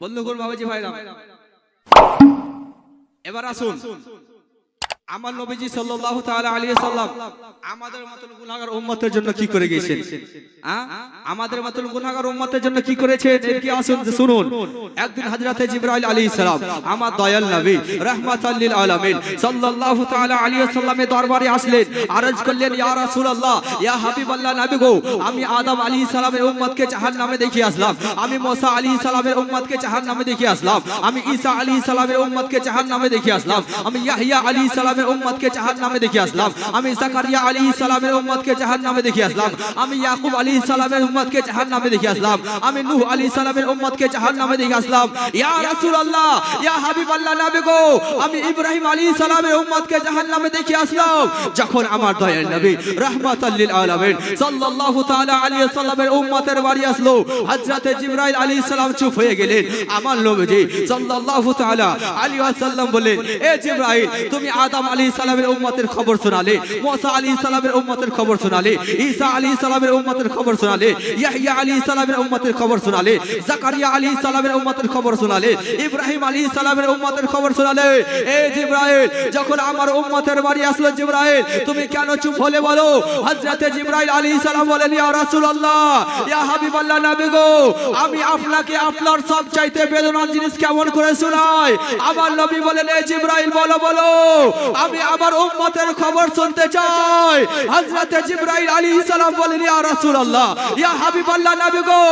বন্ধুগণ বাবাজি ভাইরা এবার আসুন। আমার নবীজি সাল্লাল্লাহু তাআলা আলাইহি সাল্লাম আমাদের মতন গুনাহগার উম্মতের জন্য কি করে গিয়েছেন হ্যাঁ আমাদের মতন গুনাহগার উম্মতের জন্য কি করেছেন? কি আসুন শুনুন। একদিন হযরতে জিবরাইল আলাইহিস সালাম আমার দয়াল নবী রাহমাতাল লিল আলামিন সাল্লাল্লাহু তাআলা আলাইহি সাল্লামের দরবারে আসলেন। আরজ করলেন ইয়া রাসূলুল্লাহ ইয়া হাবিবাল্লাহ নবী গো আমি আদম আলাইহিস সালামের উম্মতকে জাহান্নামে দেখিয়ে আসলাম। আমি মুসা আলাইহিস সালামের উম্মতকে জাহান্নামে দেখিয়ে আসলাম। আমি ঈসা আলাইহিস সালামের উম্মতকে জাহান্নামে দেখিয়ে আসলাম। আমি ইয়াহইয়া আলাইহিস সালামের উম্মতকে জাহান্নামে দেখিয়ে আসলাম। আমি জাকারিয়া আলাইহিস সালামের উম্মতকে জাহান্নামে দেখিয়ে আসলাম। আমি ইয়াকুব আলাইহিস সালামের উম্মতকে জাহান্নামে দেখিয়ে আসলাম। আমি নূহ আলাইহিস সালামের উম্মতকে জাহান্নামে দেখিয়ে আসলাম। ইয়া রাসূলুল্লাহ, ইয়া হাবিবাল্লাহ নবী গো, আমি ইব্রাহিম আলাইহিস সালামের উম্মতকে জাহান্নামে দেখিয়ে আসলাম। যখন আমার দয়াল নবী রাহমাতাল লিল আলামিন সাল্লাল্লাহু তাআলা আলাইহি সাল্লামের উম্মতের বাড়ি আসলো, হযরতে জিবরাইল আলাইহিস সালাম চুপ হয়ে গেলেন। আমার নবীজি সাল্লাল্লাহু তাআলা আলাইহি ওয়াসাল্লাম বললেন, এ জিবরাইল, তুমি আদম আলাইহিস সালামের উম্মতের খবর শোনালে, মুসা আলাইহিস সালামের উম্মতের খবর শোনালে, ঈসা আলাইহিস সালামের উম্মতের খবর শোনালে, ইয়াহইয়া আলাইহিস সালামের উম্মতের খবর শোনালে, জাকারিয়া আলাইহিস সালামের উম্মতের খবর শোনালে, ইব্রাহিম আলাইহিস সালামের উম্মতের খবর শোনালে, এ জিবরাইল, যখন আমার উম্মতের বাড়ি আসলো জিবরাইল, তুমি কেন চুপ হলে বলো? হযরতে জিবরাইল আলাইহিস সালাম বলেন, ইয়া রাসূলুল্লাহ, ইয়া হাবিবাল্লাহ নবী গো, আমি আপনাকে আপনার সব চাইতে বেদনার জিনিস কেমন করে শোনাই? আমার নবী বলেন, এ জিবরাইল, বলো বলো আমি আমার উম্মতের খবর শুনতে চাই। হযরতে জিবরাইল আলাইহিস সালাম বলেন, ইয়া রাসূলুল্লাহ, ইয়া হাবিবাল্লাহ নবী গো,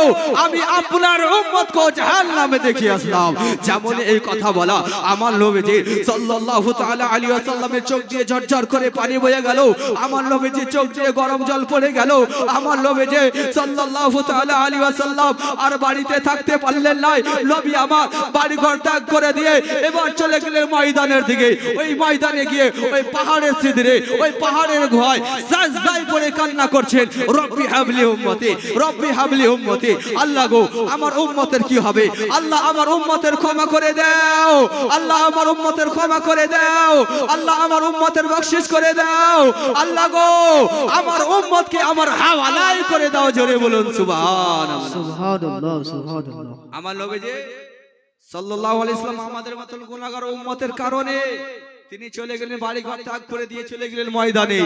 আমি আপনার উম্মতকে জাহান্নামে দেখিয়ে আসলাম। যেমন এই কথা বলা, আমার নবীজি সাল্লাল্লাহু তাআলা আলাইহি ওয়াসাল্লামের চোখ দিয়ে ঝরঝর করে পানি বয়ে গেল। আমার নবীজি চোখ দিয়ে গরম জল পড়ে গেল। আমার নবীজি সাল্লাল্লাহু তাআলা আলাইহি ওয়াসাল্লাম আর বাড়িতে থাকতে পারলেন না নবী আমার বাড়ি ঘর ত্যাগ করে দিয়ে এবার চলে গেলেন ময়দানের দিকে। ওই ময়দানে গিয়ে ওই পাহাড়ের সিদরে ওই পাহাড়ের গুহায় সাজদায় পড়ে কান্না করছেন রব্বি হাবলি উম্মতি রব্বি হাবলি উম্মতি আল্লাহ গো আমার উম্মতের কি হবে? আল্লাহ আমার উম্মতের ক্ষমা করে দাও আল্লাহ আমার উম্মতের ক্ষমা করে দাও আল্লাহ আমার উম্মতের বকশিশ করে দাও আল্লাহ গো আমার উম্মতকে আমার হাওয়ালাই করে দাও জোরে বলুন সুবহানাল্লাহ। সুবহানাল্লাহ সুবহানাল্লাহ। আমার নবীজি সাল্লাল্লাহু আলাইহি সাল্লাম আমাদের মতন গুনাহগার উম্মতের কারণে তিনি চলে গেলেন বাড়ি ঘর ত্যাগ করে দিয়ে চলে গেলেন ময়দানে।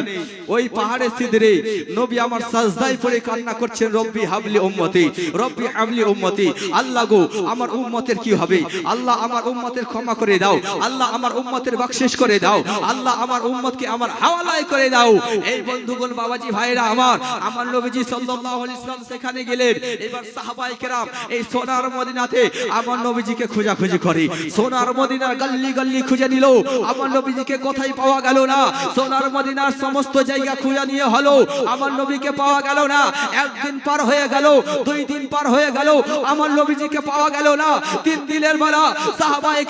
ওই পাহাড়ের সিদরে নবী আমার সাজদায় পড়ে কান্না করছেন রব্বি হাবলি উম্মতি রব্বি হাবলি উম্মতি আল্লাহ গো আমার উম্মতের কি হবে? আল্লাহ আমার উম্মতের ক্ষমা করে দাও আল্লাহ আমার উম্মতের বকশিশ করে দাও আল্লাহ আমার উম্মতকে আমার হাওয়ালায় করে দাও। এই বন্ধুগণ বাবাজি ভাইরা আমার আমার নবীজি সাল্লাল্লাহু আলাইহি সাল্লাম সেখানে গেলেন। এবার সাহাবায়ে কেরাম এই সোনার মদিনাতে আমার নবীজিকে খোঁজাখুঁজি করে। সোনার মদিনার গল্লি গল্লি খুঁজে নিল আমার নবীজিকে কোথায় পাওয়া গেল না। সোনার মদিনার সমস্ত জায়গা খুঁজে নিয়ে হলো। আমার নবীকে পাওয়া গেল না। একদিন পার হয়ে গেল, দুই দিন পার হয়ে গেল, আমার নবীজিকে পাওয়া গেল না। তিন দিনের বেলা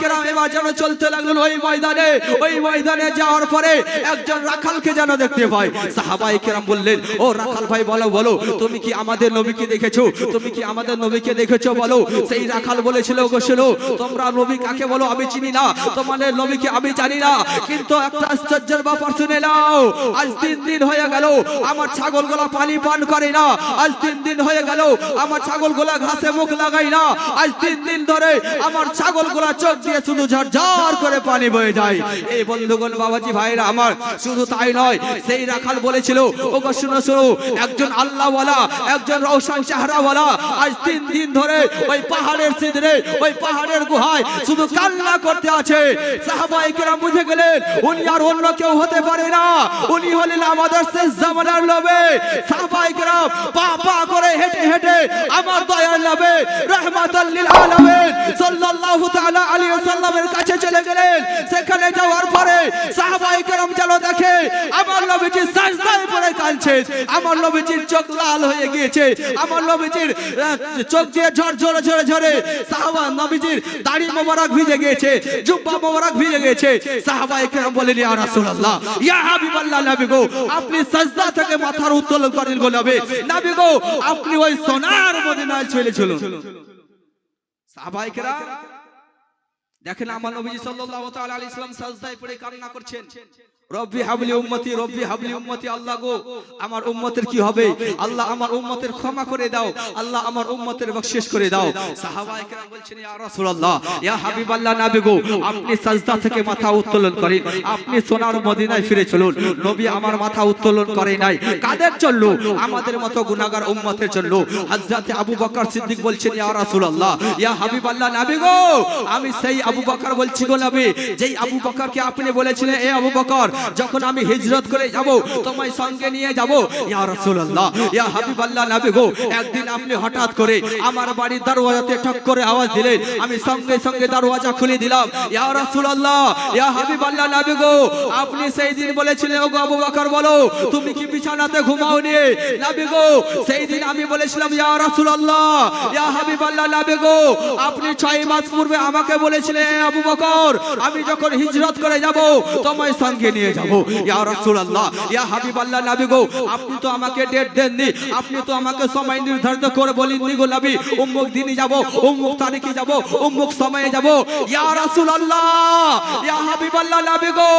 কেরাম এবার যেন চলতে লাগল ওই ময়দানে। ওই ময়দানে যাওয়ার পরে একজন রাখালকে যেন দেখতে পাই। সাহাবায়ে কেরাম বললেন, ও রাখাল ভাই, বলো বলো, তুমি কি আমাদের নবীকে দেখেছ? তুমি কি আমাদের নবীকে দেখেছ? বলো। সেই রাখাল বলেছিল গো তোমরা নবী কাকে বলো আমি চিনি না। তোমাদের নবীকে আমি জানি না। কিন্তু একটা আশ্চর্যের ব্যাপার শুনে নাও। আজ তিন দিন হয়ে গেল, আমার ছাগলগুলা পানি পান করে না। আজ তিন দিন হয়ে গেল, আমার ছাগলগুলা ঘাসে মুখ লাগাই না। আজ তিন দিন ধরে আমার ছাগলগুলা চোখ দিয়ে শুধু ঝরঝর করে পানি বয়ে যায়। এই বন্ধুগণ, বাবাজি ভাইরা আমার, শুধু তাই নয়, সেই রাখাল বলেছিল, ওগো শুনো শুনো, একজন আল্লাহওয়ালা, একজন রৌশন চেহারাওয়ালা, আজ তিন দিন ধরে ওই পাহাড়ের সিদরে ওই পাহাড়ের গুহায় শুধু কান্না করতে আছে। সাহাবায়ে কেরাম বুঝে গেলেন। উনি আর অন্য কেউ হতে পারে না। উনি হলেন আমাদের শেষ জামানার নবী। সাহাবায়ে কেরাম পা পা করে হেঁটে হেঁটে আমার দয়ার নবী, রাহমাতাল লিল আলামিন সাল্লাল্লাহু তাআলা আলাইহি ওয়াসাল্লামের কাছে চলে গেলেন। সেখানে যাওয়ার পরে সাহাবায়ে কেরাম যেন দেখে আমার নবীজি সাজদায় পড়ে কাঁদছেন আমার নবীজির চোখ লাল হয়ে গিয়েছে। আমার নবীজির চোখ দিয়ে ঝড় ঝরে ঝরে ঝরে সাহাবা নবীজির দাড়ি মোবারক ভিজে গিয়েছে, জুব্বা মোবারক ভিজে গিয়েছে। সাহাবায়ে কেরাম বলেন, ইয়া রাসূলুল্লাহ, ইয়া হাবিবাল্লাহ, নবী গো, আপনি সাজদা থেকে মাথার উত্তোলন করেন গো নবী। নবী গো, আপনি ওই সোনার মদিনায় চলে চলুন। সাহাবায়ে কেরাম, দেখেন আমার নবীজি সাল্লাল্লাহু তাআলা সাল্লাম সাজদায় পড়ে কান্না করছেন। রব্বি হাবলি উম্মতি, রব্বি হাবলি উম্মতি, আল্লাহ গো, আমার উম্মতের কি হবে? আল্লাহ আমার উম্মতের ক্ষমা করে দাও। আল্লাহ আমার উম্মতের করে দাও। সাহাবায়ে বলছেন, ইয়া রাসূলুল্লাহ, ইয়া হাবিবাল্লাহ গো, আপনি সাজদা থেকে মাথা উত্তোলন করেন। আপনি সোনার মদিনায় ফিরে চলুন। নবী আমার মাথা উত্তোলন করে নাই। কাদের জন্য? আমাদের মতো গুনাহগার উম্মতের জন্য। হযরত আবু বকর সিদ্দিক বলছেন, ইয়া রাসূলুল্লাহ, ইয়া হাবিবাল্লাহ নবী গো, আমি সেই আবু বকর বলছি গো নবী। যেই আবু বকরকে আপনি বলেছিলেন, এ আবু বকর যখন আমি হিজরত করে যাব, তোমায় সঙ্গে নিয়ে যাব। ইয়া রাসূলুল্লাহ, ইয়া হাবিবাল্লাহ নবী গো, একদিন আপনি হঠাৎ করে আমার বাড়ির দরওয়াজাতে ঠক করে আওয়াজ দিলেন। আমি সঙ্গে সঙ্গে দরওয়াজা খুলে দিলাম। ইয়া রাসূলুল্লাহ, ইয়া হাবিবাল্লাহ নবী গো, আপনি সেই দিন বলেছিলেন, ওগো আবু বকর, বলো, তুমি কি বিছানাতে ঘুমাওনি নবী গো, সেই দিন আমি বলেছিলাম, ইয়া রাসূলুল্লাহ, ইয়া হাবিবাল্লাহ নবী গো, আপনি 6 মাস পূর্বে আমাকে বলেছিলেন আবু বকর, আমি যখন হিজরত করে যাব, তোমায় সঙ্গে নিয়ে যাব। ইয়া রাসূলুল্লাহ ইয়া হাবিবাল্লাহ নবী গো আপনি তো আমাকে ডেট দেননি আপনি তো আমাকে সময় নির্ধারিত করে বলেননি গো নবী। উম্মুক দিনে যাব উম্মুক তারিখে যাব উম্মুক সময়ে যাব। ইয়া রাসূলুল্লাহ ইয়া হাবিবাল্লাহ নবী গো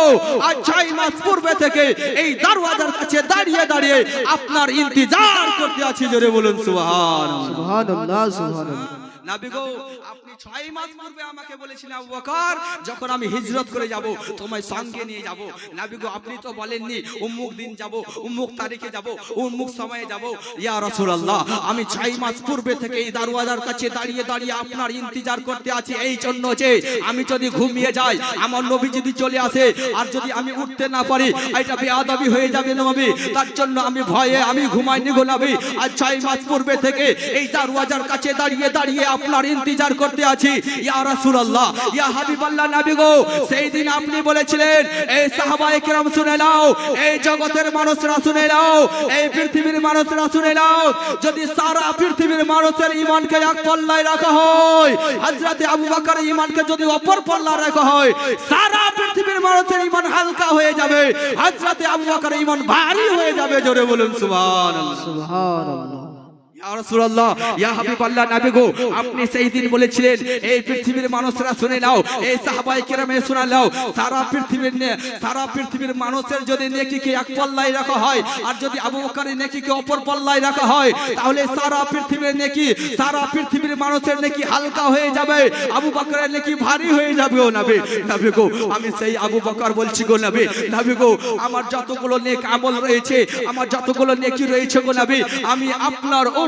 আজ 6 মাস পূর্বে থেকে এই দরওয়াজার কাছে দাঁড়িয়ে দাঁড়িয়ে আপনার ইন্তজার করতে আছি জোরে বলুন সুবহানাল্লাহ। সুবহানাল্লাহ সুবহানাল্লাহ। নাবি গো ছয় মাস পূর্বে আমাকে বলেছিলেন, আবু বকর, যখন আমি হিজরত করে যাব, তোমায় সঙ্গে নিয়ে যাব। গো, আপনি তো বলেননি, উম্মুক দিন যাব, উম্মুক তারিখে যাব, উম্মুক সময়ে যাব। ইয়া রাসূলুল্লাহ, আমি ছয় মাস পূর্বে থেকে এই দরওয়াজার কাছে দাঁড়িয়ে দাঁড়িয়ে আপনার ইন্তজার করতে আছি, এই জন্য যে আমি যদি ঘুমিয়ে যাই, আমার নবী যদি চলে আসে, আর যদি আমি উঠতে না পারি, এটা বেয়াদবি হয়ে যাবে নবী। তার জন্য আমি ভয়ে আমি ঘুমাইনি গো নবী। আর ছয় মাস পূর্বে থেকে এই দরওয়াজার কাছে দাঁড়িয়ে দাঁড়িয়ে আপনার ইন্তজার করতে আছি। ইয়া রাসূলুল্লাহ, ইয়া হাবিবাল্লাহ নবী গো, সেই দিন আপনি বলেছিলেন, এই সাহাবায়ে কেরাম শুনে নাও, এই জগতের মানুষরা শুনে নাও, এই পৃথিবীর মানুষরা শুনে নাও, যদি সারা পৃথিবীর মানুষের ঈমানকে এক পাল্লায় রাখা হয়, হযরতে আবু বকরের ঈমানকে যদি অপর পাল্লায় রাখা হয়, সারা পৃথিবীর মানুষের ঈমান হালকা হয়ে যাবে, হযরতে আবু বকরের ঈমান ভারী হয়ে যাবে, জোরে বলুন সুবহানাল্লাহ। সুবহানাল্লাহ। গো, আপনি সেই দিন এই পৃথিবীর মানুষরা শুনে নাও শুনে নাও, সারা পৃথিবীর সারা পৃথিবীর মানুষের যদি এক রাখা হয়, আর যদি আবু অপর রাখা হয়, তাহলে পৃথিবীর নেকি পৃথিবীর মানুষের হালকা হয়ে যাবে, আবু বকরের নেকি ভারী হয়ে যাবে ও নবী। নবী গো, আমি সেই আবু বকর বলছি গো নবী নবী গো, আমার যতগুলো নেক আমল রয়েছে, আমার যতগুলো নেকি রয়েছে গো নবী, আমি আপনার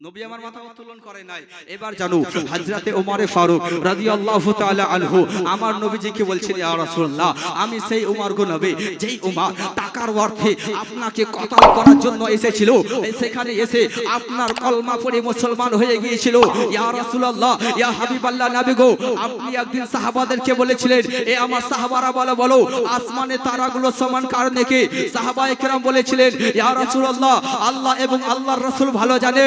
নবী আমার মাথা উত্তোলন করে নাই। এবার জানো হযরতে ওমরে ফারুক রাদিয়াল্লাহু তাআলা আনহু আমার নবীজিকে বলছেন ইয়া রাসূলুল্লাহ আমি সেই ওমর গো নবী যেই ওমর টাকার অর্থে আপনাকে কতল করার জন্য এসেছিল সেখানে এসে আপনার কলমা পড়ে মুসলমান হয়ে গিয়েছিল। ইয়া রাসূলুল্লাহ ইয়া হাবিবাল্লাহ নবী গো আপনি একদিন সাহাবাদেরকে বলেছিলেন এ আমার সাহাবারা বলো বলো আসমানে তারাগুলো সমান কার নাকি? সাহাবায়ে কেরাম বলেছিলেন ইয়া রাসূলুল্লাহ আল্লাহ এবং আল্লাহর রাসূল ভালো জানে।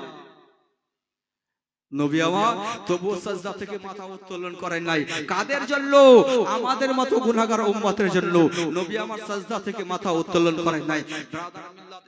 নবী আমার তবুও সাজদা থেকে মাথা উত্তোলন করেন নাই কাদের জন্য আমাদের মতো গুনাহগার উম্মতের জন্য নবী আমার সাজদা থেকে মাথা উত্তোলন করেন নাই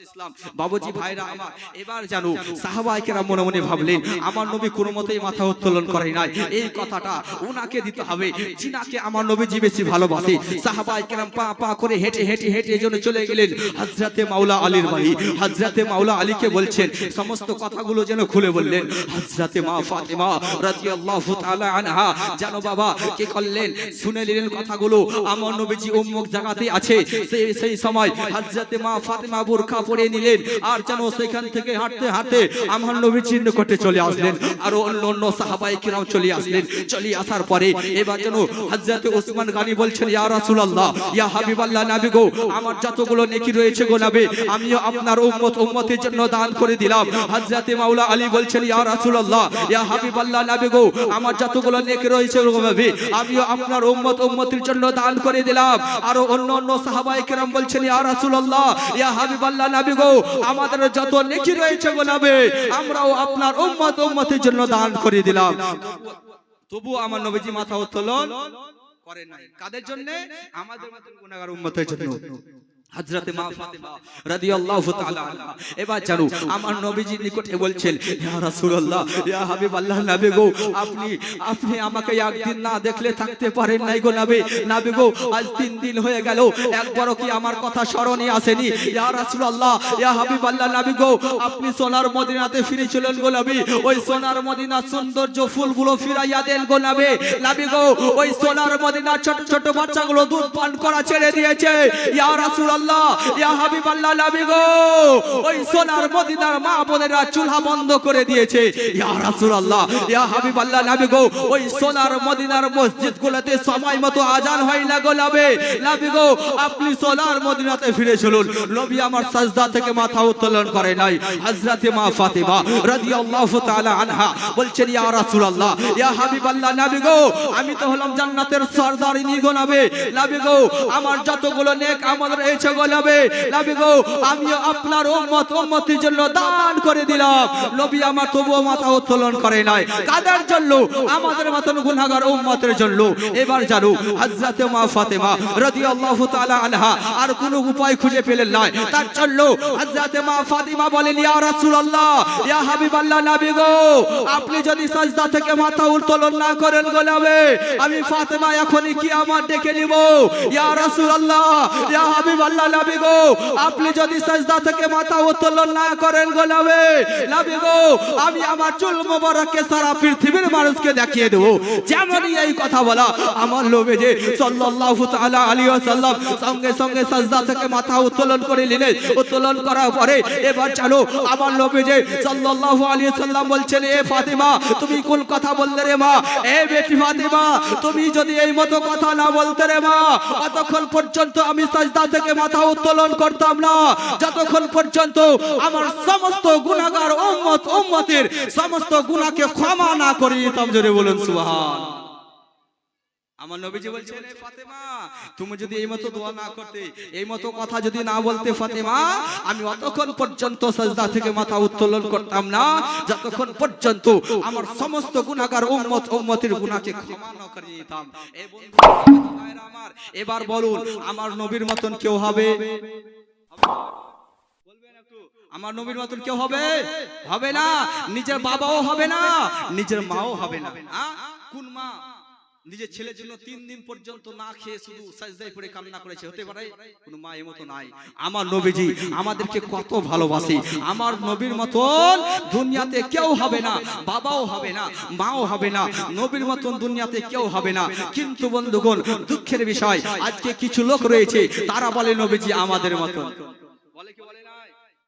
ইসলাম বাবুজি ভাইরা আমার এবার জানো সাহাবায়ে মনে মনে ভাবলেন আমার নবী কোনো মতেই মাথা উত্তোলন করে নাই এই কথাটা উনাকে দিতে হবে যিনাকে আমার নবীজি বেশি ভালোবাসে সাহাবায়ে কেরাম পা পা করে হেঁটে হেঁটে হেঁটে এজন্য চলে গেলেন হযরতে মাওলা আলীর বাড়ি হযরতে মাওলা আলীকে বলছেন সমস্ত কথাগুলো যেন খুলে বললেন হযরতে মা ফাতেমা রাদিয়াল্লাহু তাআলা আনহা। জানো বাবা করলেন? শুনে নিলেন কথাগুলো। আমার নবীজি অমুক জায়গাতে আছে। সেই সেই সময় হযরতে মা ফাতেমা বোরকা পরে নিলেন আর যেন সেখান থেকে হাঁটতে হাঁটতে আমার নিকটে চলে আসলেন আর অন্য অন্য সাহাবায়ে কিরাম চলে আসলেন। চলে আসার পরে এবার যেন হযরতে ওসমান গানি বলছেন, ইয়া রাসূলুল্লাহ, ইয়া হাবিবাল্লাহ নবী গো, আমার যতগুলো নেকি রয়েছে গো নবী, আমিও আপনার উম্মত, উম্মতের জন্য দান করে দিলাম। হযরতে মাওলা আলী বলছেন, ইয়া রাসূলুল্লাহ ইয়া হাবিবাল্লাহ নবী গো, আমার যতগুলো নেকি রয়েছে নবী আমিও আপনার উম্মত, উম্মতের জন্য দান করে দিলাম। আর অন্য অন্য সাহাবায়ে কিরাম বলছেন, ইয়া রাসূলুল্লাহ, ইয়া হাবিবাল্লাহ নবী গো, আমাদের যত নেকি রয়েছে গো নবী, আমরাও আপনার উম্মত, উম্মতের জন্য দান করে দিলাম। তবু আমার নবীজি মাথা উত্তোলন করে নাই। কাদের জন্য? আমাদের মতন গুনাহগার উম্মতের জন্য। হযরতে মা ফাতেমা রাদিয়াল্লাহু তাআলা আনহা। এবার জানো আমার নবীজির নিকটে বলছেন ইয়া রাসূলুল্লাহ ইয়া হাবিবাল্লাহ নবী গো আপনি আপনি আমাকে একদিন না দেখলে থাকতে পারেন নাই গো নবী নবী গো আজ তিন দিন হয়ে গেল একবারও কি আমার কথা স্মরণে আসেনি? ইয়া রাসূলুল্লাহ ইয়া হাবিবাল্লাহ নবী গো আপনি সোনার মদিনাতে ফিরেছিলেন গো নবী ওই সোনার মদিনা সৌন্দর্য ফুলগুলো ফিরাইয়া দেন গো নবী নবী গো ওই সোনার মদিনা ছোট ছোট বাচ্চাগুলো দুধ পান করা ছেড়ে দিয়েছে। ইয়া রাসূলুল্লাহ ইয়া হাবিবাল্লাহ নবী গো ওই সোনার মদিনার মা বোনেরা চুলহা বন্ধ করে দিয়েছে। ইয়া রাসূলুল্লাহ ইয়া হাবিবাল্লাহ নবী গো ওই সোনার মদিনার মসজিদগুলোতে সময় মতো আজান হয় না গো নবী। নবী গো আপনি সোনার মদিনাতে ফিরে চলুন। নবী আমার সাজদা থেকে মাথা উত্তোলন করে নাই। হযরতে মা ফাতেমা রাদিয়াল্লাহু তাআলা আনহা বলছেন ইয়া রাসূলুল্লাহ ইয়া হাবিবাল্লাহ নবী গো আমি তো হলাম জান্নাতের সরদারিনী গো নবী। নবী গো আমার যতগুলো নেক আমল রয়েছে গো নবী নবী গো, আমিও আপনার উম্মত, উম্মতির জন্য দান করে দিলাম। নবী আমার তবুও মাথা উত্তোলন করে নাই। কাদের জন্য? আমাদের মতন গুনাহগার উম্মতের জন্য। এবার জানো, হযরতে মা ফাতেমা খুঁজে পেলেন তার জন্য আপনি যদি সাজদা থেকে মাথা উত্তোলন না করেন গো নবী, আমি ফাতেমা এখনই কি আমার ডেকে নিব। ইয়া রাসূলুল্লাহ, ইয়া হাবিবাল্লাহ নবী গো। আপনি যদি সাজদা থেকে মাথা উত্তোলন না করেন গো নবী নবী গো, আমি আমার চুল মোবারককে সারা পৃথিবীর মানুষকে দেখিয়ে দেব। যেমনই এই কথা বলা, আমার লোভে যে সাল্লাল্লাহু তাআলা আলাইহি ওয়াসাল্লাম সঙ্গে সঙ্গে সাজদা থেকে মাথা উত্তোলন করে নিলেন, উত্তোলন করার পরে এবার চলো, আমার লোভে যে সাল্লাল্লাহু আলাইহি ওয়াসাল্লাম বলছেন, এ ফাতিমা, তুমি কোন কথা বললে রে মা? এ বেটি ফাতিমা, তুমি যদি এই মতো কথা না বলতে রে মা, অতক্ষণ পর্যন্ত আমি সাজদা থেকে মাথা উত্তোলন করতাম না। যতক্ষণ পর্যন্ত আমার সমস্ত গুণাগার উম্মত উম্মতের সমস্ত গুণাকে ক্ষমা না করে দিতাম, জোরে বলুন সুবহান। আমার নবীজি বলছেন "এ ফাতেমা তুমি যদি এই মতো দোয়া না করতে এই মতো কথা যদি না বলতে ফাতেমা আমি অতক্ষণ পর্যন্ত সাজদা থেকে মাথা উত্তোলন করতাম না যতক্ষণ পর্যন্ত আমার সমস্ত গুনাহগার উম্মত উম্মতের গুনাহকে ক্ষমা না করে দিতাম। এ বন্ধু ভাইরা আমার এবার বলুন আমার নবীর মতন কেউ হবে? আমার নবীর মতন কেউ হবে? হবে না নিজের বাবাও হবে না নিজের মাও হবে না। কোন মা? নিজের ছেলের জন্য তিন দিন পর্যন্ত না খেয়ে শুধু সাজদায় পড়ে কান্না করেছে। হতে পারে কোন মা মতো নাই। আমার নবীজি আমাদেরকে কত ভালোবাসে। আমার নবীর মতন দুনিয়াতে কেউ হবে না, বাবাও হবে না, মাও হবে না, নবীর মতন দুনিয়াতে কেউ হবে না। কিন্তু বন্ধুগণ, দুঃখের বিষয়, আজকে কিছু লোক রয়েছে, তারা বলে, নবীজি আমাদের মতন।